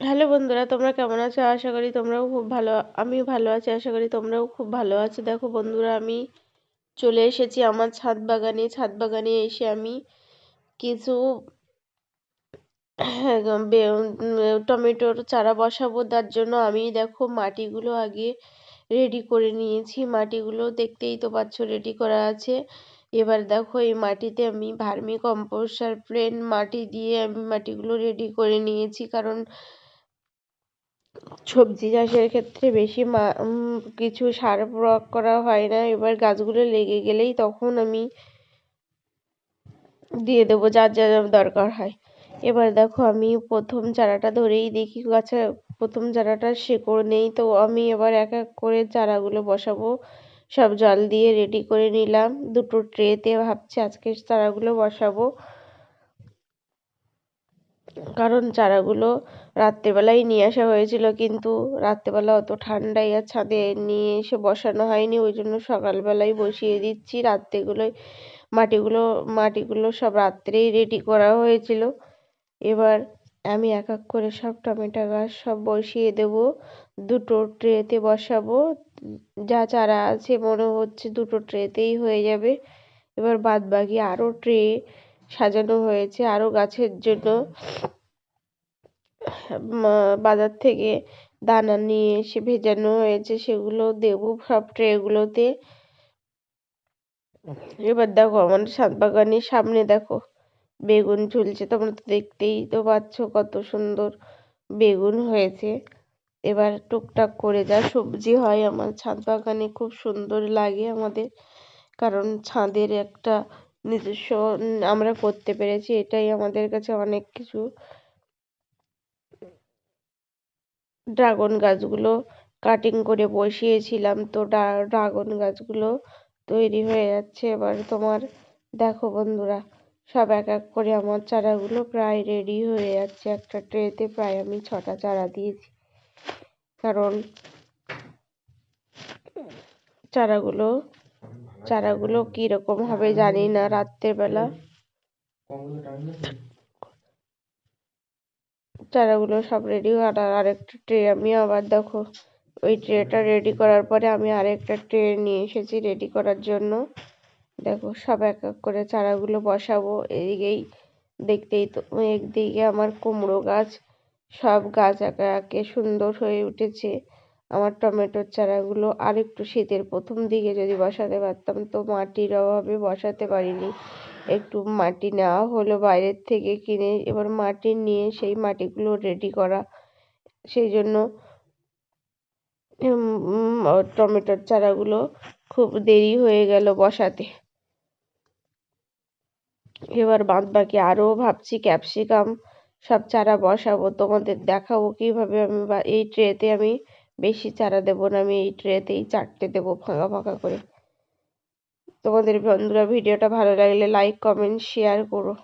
Hello বন্ধুরা, তোমরা কেমন আছো? আশা করি তোমরাও খুব ভালো, আমিও ভালো আছি, আশা করি তোমরাও খুব ভালো আছো। দেখো বন্ধুরা, আমি চলে এসেছি আমার ছাদ বাগানে। ছাদ বাগানে এসে আমি কিছু টমেটোর চারা বসাবো, তার জন্য আমি দেখো মাটিগুলো আগে রেডি করে নিয়েছি। মাটিগুলো দেখতেই তো পাচ্ছ রেডি করা আছে। এবার দেখো এই মাটিতে আমি ভার্মি কম্পোস্ট আর প্লেন মাটি দিয়ে আমি মাটিগুলো রেডি করে নিয়েছি। কারণ সবজি চাষের ক্ষেত্রে বেশি মা কিছু সার প্রয়োগ করা হয় না। এবার গাছগুলো লেগে গেলেই তখন আমি দিয়ে দেবো, যার যা দরকার হয়। এবার দেখো, আমি প্রথম চারাটা ধরেই দেখি, গাছে প্রথম চারাটা শেকড় নেই। তো আমি এবার এক এক করে চারাগুলো বসাবো। সব জল দিয়ে রেডি করে নিলাম। দুটো ট্রেতে ভাবছি আজকে চারাগুলো বসাবো। কারণ চারাগুলো রাত্রেবেলাই নিয়ে আসা হয়েছিল, কিন্তু রাত্রেবেলা অত ঠান্ডায় আর ছাদে নিয়ে এসে বসানো হয়নি। ওই জন্য সকালবেলাই বসিয়ে দিচ্ছি। রাত্রেগুলোই মাটিগুলো মাটিগুলো সব রাত্রেই রেডি করা হয়েছিল। এবার আমি এক এক করে সব টমেটো গাছ সব বসিয়ে দেব। দুটো ট্রেতে বসাবো। যা চারা আছে মনে হচ্ছে দুটো ট্রেতেই হয়ে যাবে। এবার বাদ বাকি আরও ট্রে সাজানো হয়েছে আরও গাছের জন্য। বাজার থেকে দানা নিয়ে এসে ভেজানো হয়েছে সেগুলো দেবো সব ট্রেগুলোতে এবার দেখো আমার ছাদ বাগানের সামনে দেখো, বেগুন ঝুলছে, তোমরা তো দেখতেই তো পাচ্ছ কত সুন্দর বেগুন হয়েছে। এবার টুকটাক করে যা সবজি হয়, আমার ছাদ বাগানে খুব সুন্দর লাগে আমাদের, কারণ ছাদের একটা নিজস্ব আমরা করতে পেরেছি। এটাই আমাদের কাছে অনেক কিছু। ড্রাগন গাছগুলো কাটিং করে বসিয়েছিলাম। তো ড্রাগন গাছগুলো তৈরি হয়ে যাচ্ছে। এবার তোমার দেখো বন্ধুরা, সব এক এক করে আমার চারাগুলো প্রায় রেডি হয়ে যাচ্ছে। একটা ট্রেতে প্রায় আমি ছটা চারা দিয়েছি। কারণ চারাগুলো চারাগুলো কীরকম হবে জানি না, রাত্রেবেলা। চারাগুলো সব রেডি আর আরেকটা ট্রে আমি আবার দেখো, ওই ট্রেটা রেডি করার পরে আমি আরেকটা ট্রে নিয়ে এসেছি রেডি করার জন্য। দেখো সব এক এক করে চারাগুলো বসাবো, এদিকেই দেখতেই তো, একদিকে আমার কুমড়ো গাছ, সব গাছ একে একে সুন্দর হয়ে উঠেছে। আমার টমেটোর চারাগুলো আর একটু শীতের প্রথম দিকে যদি বসাতে পারতাম, তো মাটির অভাবে বসাতে পারিনি। একটু মাটি নেওয়া হলো বাইরের থেকে কিনে এবার মাটি নিয়ে সেই মাটিগুলো রেডি করা। সেই জন্য টমেটোর চারাগুলো খুব দেরি হয়ে গেল বসাতে। এবার বাদ বাকি আরও ভাবছি ক্যাপসিকাম সব চারা বসাবো। তোমাদের দেখাবো কীভাবে আমি এই ট্রেতে আমি বেশি চারা দেবো না, আমি এই ট্রেতেই চারটে দেবো ফাঁকা ফাঁকা করে। তোমাদের বন্ধুরা ভিডিওটা ভালো লাগলে লাইক কমেন্ট শেয়ার করো।